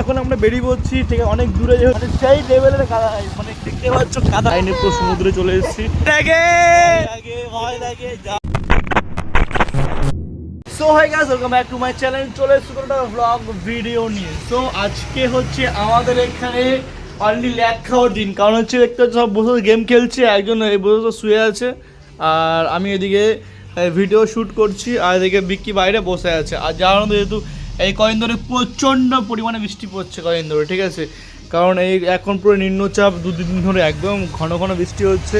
এখন আমরা বেরিয়ে পড়ছি ঠিক আছে অনেক দূরে মানে সেই লেভেলের কাদা মানে দেখতে পাচ্ছ কাদা লাইনে পুরো সমুদ্রে চলে এসেছি। লাগে লাগে ভয় লাগে so hi guys welcome back to my channel চলে এসেছি একটা ব্লগ ভিডিও নিয়ে। সো আজকে হচ্ছে আমাদের এখানে অনলি ল্যাক খাওয়ার দিন। কারণ হচ্ছে একটা সব বসে গেম খেলছে একজন এই বসে তো শুয়ে আছে। আর আমি এদিকে ভিডিও শ্যুট করছি আর এদিকে বিক্কি বাইরে বসে আছে। আর জানো যেহেতু এই কয়েন ধরে প্রচণ্ড পরিমাণে বৃষ্টি পড়ছে কয়েন ধরে ঠিক আছে? কারণ এই এখন পুরো নিম্নচাপ দু দিন ধরে একদম ঘন ঘন বৃষ্টি হচ্ছে।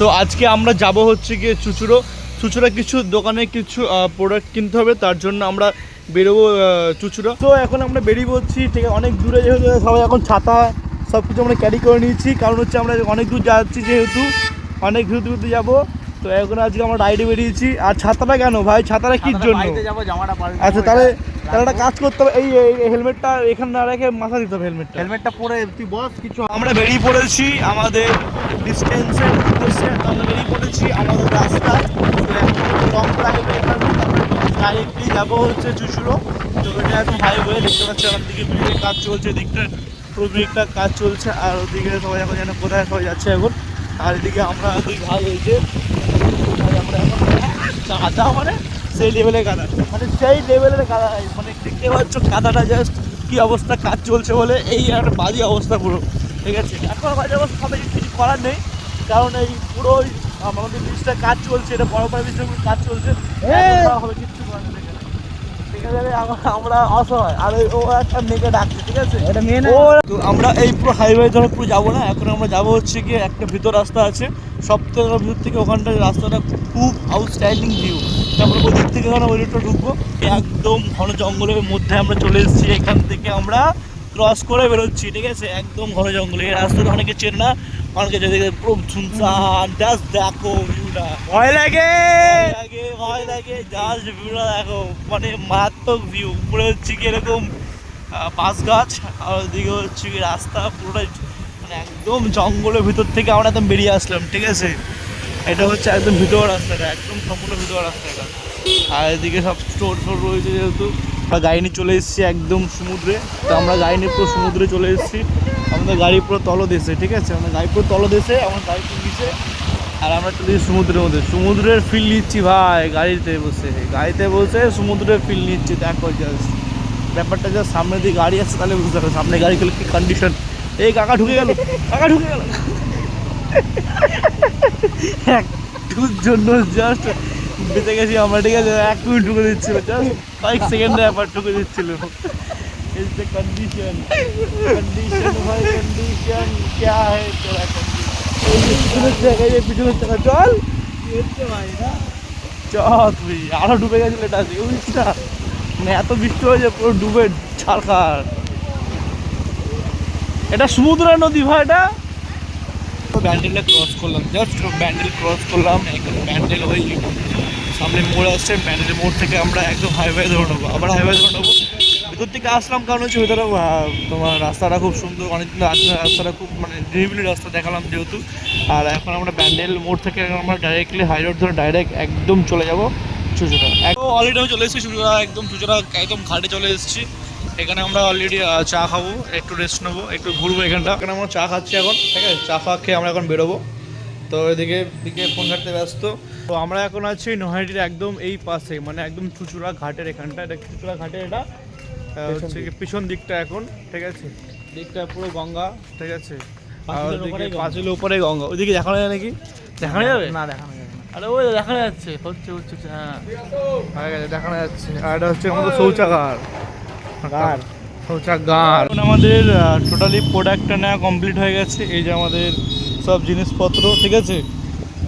তো আজকে আমরা যাব হচ্ছে গিয়ে চুচুড়ো। চুচুড়া কিছু দোকানে কিছু প্রোডাক্ট কিনতে হবে তার জন্য আমরা বেরোবো চুচুড়া। তো এখন আমরা বেরিয়ে পড়ছি ঠিক আছে? অনেক দূরে যেহেতু সবাই এখন ছাতা সব কিছু আমরা ক্যারি করে নিয়েছি। কারণ হচ্ছে আমরা অনেক দূর যাচ্ছি যেহেতু অনেক দূর দূর যাব। তো এখন আজকে আমরা রাইডে বেরিয়েছি। আর ছাতাটা কেন ভাই? ছাতাটা কির জন্য? যাব আচ্ছা তাহলে তাহলে একটা কাজ করতে হবে এই হেলমেটটা এখানে না রেখে মাথা দিতে হবে হেলমেটটা হেলমেটটা পরে তুই বস কিছু আমরা বেরিয়ে পড়েছি আমাদের ডিস্টেন্সের উদ্দেশ্যে আমরা বেরিয়ে পড়েছি আমাদের রাস্তায়। লং ড্রাইভে ডাইরেক্টলি যাব হচ্ছে চুচুড়ো। তো এটা এখন হাইওয়ে দেখতে পাচ্ছি আমার দিকে ব্রিজের কাজ চলছে দিকটা পুরো ব্রিজটার কাজ চলছে। আর ওদিকে সবাই এখন যেন কোথায় সবাই যাচ্ছে এখন। আর এদিকে আমরা দুই ভাই হয়েছে আমরা এখন কাদা মানে? সেই লেভেলের কাদা মানে সেই লেভেলের কাদা মানে দেখতে পাচ্ছ কাদাটা জাস্ট কি অবস্থা কাজ চলছে বলে এই একটা বাজে অবস্থা পুরো। ঠিক আছে? এখন বাজে অবস্থা হবে কিছু করার নেই। কারণ এই পুরো আমাদের ব্রিজটা কাজ চলছে এটা বড় বড় ব্রিজের কাজ চলছে। হবে কিচ্ছু করার নেই। আমরা অসহায়। আর ওই- ও একটা মেয়েকে ডাকছে ঠিক আছে? ও তো আমরা এই পুরো হাইওয়ে ধরে পুরো যাব না। এখন আমরা যাব হচ্ছে গিয়ে একটা ভিতর রাস্তা আছে। সব থেকে ভিতর থেকে ওখানটা রাস্তাটা খুব আউটস্ট্যান্ডিং ভিউ আমরা ওই দিক থেকে ওখানে ওই রোডটা ঢুকবো। একদম ঘন জঙ্গলের মধ্যে আমরা চলে এসেছি। এখান থেকে আমরা ক্রস করে বেরোচ্ছি ঠিক আছে? একদম ঘন জঙ্গলে। এই রাস্তাটা অনেকে চেন না। অনেকে যেদিকে পুরো শুনছান? জাস্ট দেখো ভিউটা ভয় লাগে! লাগে ভয় লাগে। জাস্ট ভিউটা দেখো। মানে মারাত্মক ভিউ উপরে হচ্ছে কি এরকম বাঁশ গাছ আর ওদিকে হচ্ছে কি রাস্তা পুরোটাই মানে একদম জঙ্গলের ভিতর থেকে আমরা একদম বেরিয়ে আসলাম ঠিক আছে? এটা হচ্ছে একদম ভিতর রাস্তাটা একদম সম্পূর্ণ ভিতর রাস্তাটা আর এদিকে সব স্টোর ফোর রয়েছে যেহেতু। আমরা গাড়ি নিয়ে চলে এসেছি একদম সমুদ্রে। তো আমরা গাড়ি নিয়ে পুরো সমুদ্রে চলে এসেছি। আমাদের গাড়ি পুরো তলদেশে, ঠিক আছে? আমাদের গাড়ি পুরো তলদেশে আমার গাড়ি পুরো আর আমরা চলে সমুদ্রের মধ্যে। সমুদ্রের ফিল নিচ্ছি ভাই, গাড়িতে বসে। গাড়িতে বসে সমুদ্রের ফিল নিচ্ছি, দেখো জাস্ট ব্যাপারটা যা সামনে দিয়ে গাড়ি আসছে তাহলে বুঝতে পারবে। সামনে গাড়ি গেলে কি কন্ডিশন এই কাকা ঢুকে গেল, কাকা ঢুকে গেল। একটুর জন্য জাস্ট বেঁচে গেছি আমরা, ঠিক আছে? এক মিনিট ঢুকে দিচ্ছিল জাস্ট কয়েক সেকেন্ডে ব্যাপার ঢুকে দিচ্ছিল। ভাই চল। আরও ডুবে গেছিল মানে এত বৃষ্টি হয়েছে, পুরো ডুবে ছাড়খার এটা সমুদ্র নদী ভাই, এটা? ব্যান্ডেলটা ক্রস করলাম। জাস্ট ব্যান্ডেল ক্রস করলাম, এখানে ব্যান্ডেল হয়ে সামনে মোড় আসছে, ব্যান্ডেলের মোড় থেকে আমরা একদম হাইওয়ে ধরে নেব। আবার হাইওয়ে ধরে নেব। ভিতর থেকে আসলাম কারণ হচ্ছে ভেতরে তোমার রাস্তাটা খুব সুন্দর আছে রাস্তাটা খুব মানে নিরিবিলি রাস্তা দেখালাম যেহেতু। আর এখন আমরা ব্যান্ডেল মোড় থেকে আমরা ডাইরেক্টলি হাই রোড ধরে ডাইরেক্ট একদম চলে যাব চুচুড়া অলরেডি আমি চলে এসেছি চুচুড়া একদম চুচুড়া একদম ঘাটে চলে এসেছি। এখানে আমরা অলরেডি চা খাব একটু রেস্ট নেব একটু ঘুরবো এখানটা। এখানে আমরা চা খাচ্ছি এখন ঠিক আছে? চা ফা খেয়ে আমরা এখন বেরোবো। তো এদিকে দিকে ফোন ঘাটতে ব্যস্ত। তো আমরা এখন আছি নহাটির একদম এই পাশে মানে একদম চুচুড়া ঘাটের এখানটা। এটা চুচুড়া ঘাটের এটা হচ্ছে কি পিছন দিকটা এখন ঠিক আছে? দিকটা পুরো গঙ্গা ঠিক আছে? আর ওদিকে। পাঁচিলের উপরে গঙ্গা। ওইদিকে দেখানো যায় নাকি? দেখানো যাবে? না দেখানো যাবে আরে ওই দেখানো যাচ্ছে। হচ্ছে হচ্ছে হ্যাঁ। হয়ে দেখানো যাচ্ছে। আর এটা হচ্ছে আমাদের শৌচাগার। গার। আমাদের টোটালি প্রোডাক্টটা নেওয়া কমপ্লিট হয়ে গেছে। এই যে আমাদের সব জিনিসপত্র ঠিক আছে?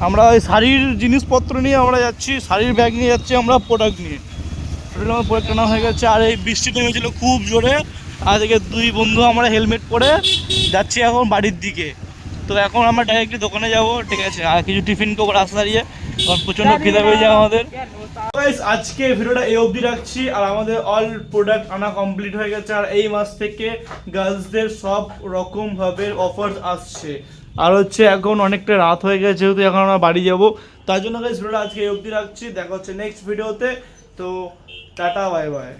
আমরা ওই শাড়ির জিনিসপত্র নিয়ে আমরা যাচ্ছি শাড়ির ব্যাগ নিয়ে যাচ্ছি আমরা প্রোডাক্ট নিয়ে। টোটালি আমার প্রোডাক্ট নেওয়া হয়ে গেছে। আর এই বৃষ্টি নেমেছিল খুব জোরে। আর এদিকে দুই বন্ধু আমরা হেলমেট পরে যাচ্ছি এখন বাড়ির দিকে। তো এখন আমরা ডাইরেক্টলি দোকানে যাব ঠিক আছে? আর কিছু টিফিন করব রাস্তা দাঁড়িয়ে। কারণ প্রচণ্ড খিদে পেয়ে যায় আমাদের। আজকে ভিডিওটা এই অবধি রাখছি, আর আমাদের অল প্রোডাক্ট আনা কমপ্লিট হয়ে গেছে, আর এই মাস থেকে গার্লসদের সব রকম ভাবে অফার আসছে। আর হচ্ছে এখন অনেকটা রাত হয়ে গেছে, যেহেতু এখন আমরা বাড়ি যাব, তার জন্য গাইস ভিডিওটা আজকে এই অবধি রাখছি, দেখা হচ্ছে নেক্সট ভিডিওতে তো টাটা বাই বাই